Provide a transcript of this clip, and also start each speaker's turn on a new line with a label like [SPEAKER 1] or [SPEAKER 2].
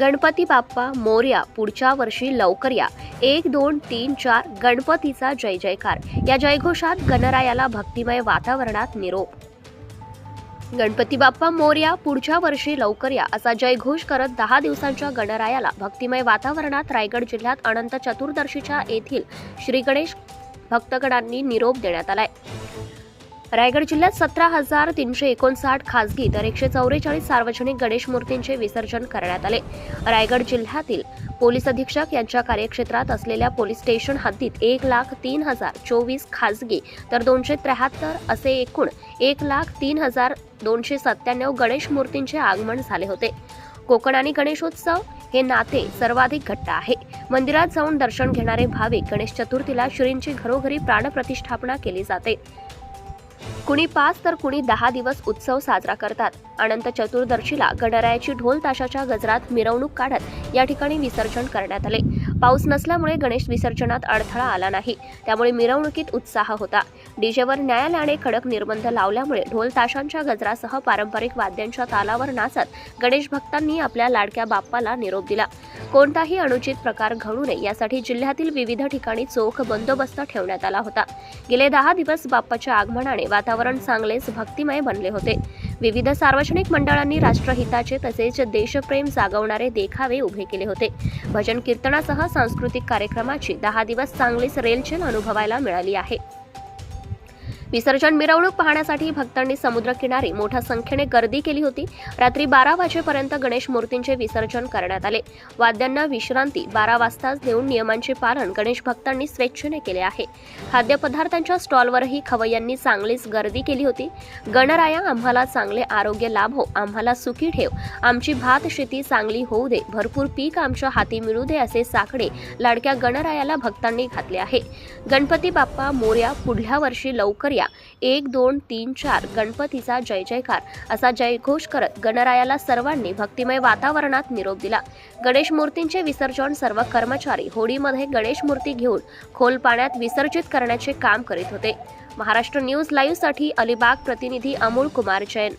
[SPEAKER 1] गणपती बाप्पा मोर्या पुढच्या वर्षी लवकर या. एक दोन तीन चार गणपतीचा जय जयकार. या जयघोषात गणरायाला भक्तिमय वातावरणात निरोप. गणपती बाप्पा मोर्या पुढच्या वर्षी लवकर या असा जयघोष करत दहा दिवसांच्या गणरायाला भक्तिमय वातावरणात रायगड जिल्ह्यात अनंत चतुर्दशीच्या येथील श्री गणेश भक्तगणांनी निरोप देण्यात आलाय. रायगड जिल्ह्यात सतरा हजार तीनशे एकोणसाठ खासगी तर एकशे चौवेचाळीस सार्वजनिक गणेश मूर्तींचे विसर्जन करण्यात आले. रायगड जिल्ह्यातील पोलीस अधीक्षक यांच्या कार्यक्षेत्रात असलेल्या पोलीस स्टेशन हद्दीत एक लाख तीन हजार चोवीस खासगी तर दोनशे त्र्याहत्तर असे एकूण एक लाख तीन हजार दोनशे सत्त्याण्णव गणेश मूर्तींचे आगमन झाले होते. कोकण आणि गणेशोत्सव हे नाते सर्वाधिक घट्ट आहे. मंदिरात जाऊन दर्शन घेणारे भाविक गणेश चतुर्थीला श्रींची घरोघरी प्राणप्रतिष्ठापना केली जाते. कुणी पाच तर कुणी दहा दिवस उत्सव साजरा करतात. अनंत चतुर्दशीला गणरायाची ढोल ताशाच्या गजरात मिरवणूक काढत या ठिकाणी विसर्जन करण्यात आले. पाऊस नसल्यामुळे गणेश विसर्जनात अडथळा आला नाही. त्यामुळे मिरवणुकीत उत्साह होता. डीजेवर न्यायालयाने कडक निर्बंध लावल्यामुळे ढोल ताशांच्या गजरासह पारंपरिक वाद्यांच्या तालावर नाचत गणेश भक्तांनी आपल्या लाडक्या बाप्पाला निरोप दिला. कोणताही अनुचित प्रकार घडू नये यासाठी जिल्ह्यातील विविध ठिकाणी चोख बंदोबस्त ठेवण्यात आला होता. गेले दहा दिवस बाप्पाच्या आगमनाने वातावरण चांगलेच भक्तिमय बनले होते. विविध सार्वजनिक मंडळांनी राष्ट्रहिताचे तसेच देशप्रेम जागवणारे देखावे उभे केले होते. भजन कीर्तनासह सांस्कृतिक कार्यक्रमाची दहा दिवस चांगलीच रेलचेल अनुभवायला मिळाली आहे. विसर्जन मिरवणूक पाहण्यासाठी भक्तांनी समुद्रकिनारी मोठ्या संख्येने गर्दी केली होती. रात्री बारा वाजेपर्यंत गणेश मूर्तींचे विसर्जन करण्यात आले. वाद्यांना विश्रांती बारा वाजताच देऊन नियमांचे पालन गणेश भक्तांनी स्वेच्छेने केले आहे. खाद्यपदार्थांच्या स्टॉलवरही खवय्यांनी चांगलीच गर्दी केली होती. गणराया आम्हाला चांगले आरोग्य लाभो आम्हाला सुखी ठेव. आमची भात शेती चांगली होऊ दे भरपूर पीक आमच्या हाती मिळू दे असे साकडे लाडक्या गणरायाला भक्तांनी घातले आहे. गणपती बाप्पा मोर्या पुढल्या वर्षी लवकर या. एक दोन तीन चार. गणपतीचा जय जयकार. असा जयघोष करत गणरायाला सर्वांनी भक्तिमय वातावरणात निरोप दिला. गणेश मूर्तींचे विसर्जन सर्व कर्मचारी होडीमध्ये गणेश मूर्ती घेऊन खोल पाण्यात विसर्जित करण्याचे काम करीत होते. महाराष्ट्र न्यूज लाईव्हसाठी अलिबाग प्रतिनिधी अमोल कुमार जैन.